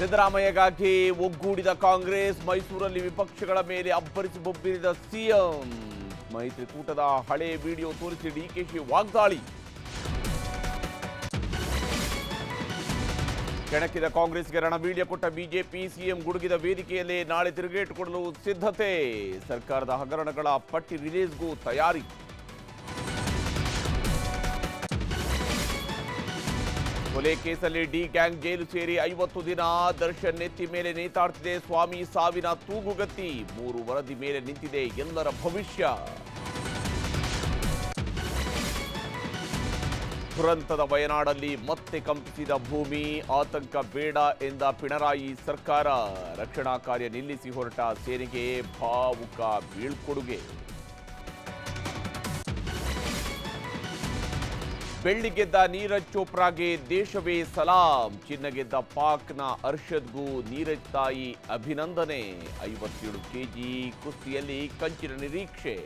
ಸಿದ್ದರಾಮಯ್ಯಗಾಗಿ ಒಗ್ಗೂಡಿದ ಕಾಂಗ್ರೆಸ್, ಮೈಸೂರಲ್ಲಿ ವಿಪಕ್ಷಗಳ ಮೇಲೆ ಅಬ್ಬರಿಸಿ ಬೊಬ್ಬಿರಿದ ಸಿಎಂ. ಮೈತ್ರಿಕೂಟದ ಹಳೆ ವಿಡಿಯೋ ತೋರಿಸಿ ಡಿಕೆಶಿ ವಾಗ್ದಾಳಿ. ಕೆಣಕಿದ ಕಾಂಗ್ರೆಸ್ಗೆ ರಣಬೀಳ್ಯ ಕೊಟ್ಟ ಬಿಜೆಪಿ, ಸಿಎಂ ಗುಡುಗಿದ ವೇದಿಕೆಯಲ್ಲೇ ನಾಳೆ ತಿರುಗೇಟು ಕೊಡಲು ಸಿದ್ಧತೆ. ಸರ್ಕಾರದ ಹಗರಣಗಳ ಪಟ್ಟಿ ರಿಲೀಸ್ಗೂ ತಯಾರಿ. ಕೊಲೆ ಕೇಸಲ್ಲಿ ಡಿ ಗ್ಯಾಂಗ್ ಜೈಲು ಸೇರಿ ಐವತ್ತು ದಿನ ದರ್ಶನ್ ನೆತ್ತಿ ಮೇಲೆ ನೇತಾಡ್ತಿದೆ. ಸ್ವಾಮಿ ಸಾವಿನ ತೂಗುಗತ್ತಿ ಮೂರು ವರದಿ ಮೇಲೆ ನಿಂತಿದೆ ಎಲ್ಲರ ಭವಿಷ್ಯ. ದುರಂತದ ವಯನಾಡಲ್ಲಿ ಮತ್ತೆ ಕಂಪಿಸಿದ ಭೂಮಿ, ಆತಂಕ ಬೇಡ ಎಂದ ಪಿಣರಾಯಿ ಸರ್ಕಾರ. ರಕ್ಷಣಾ ಕಾರ್ಯ ನಿಲ್ಲಿಸಿ ಹೊರಟ ಸೇನೆಗೆ ಭಾವುಕ ಬೀಳ್ಕೊಡುಗೆ. ಬೆಳ್ಳಿ ಗೆದ್ದ ನೀರಜ್ ಚೋಪ್ರಾಗೆ ದೇಶವೇ ಸಲಾಂ. ಚಿನ್ನ ಗೆದ್ದ ಪಾಕ್ನ ಅರ್ಷದ್ಗೂ ನೀರಜ್ ತಾಯಿ ಅಭಿನಂದನೆ. ಐವತ್ತೇಳು ಕೆಜಿ ಕುಸ್ತಿಯಲ್ಲಿ ಕಂಚಿನ ನಿರೀಕ್ಷೆ.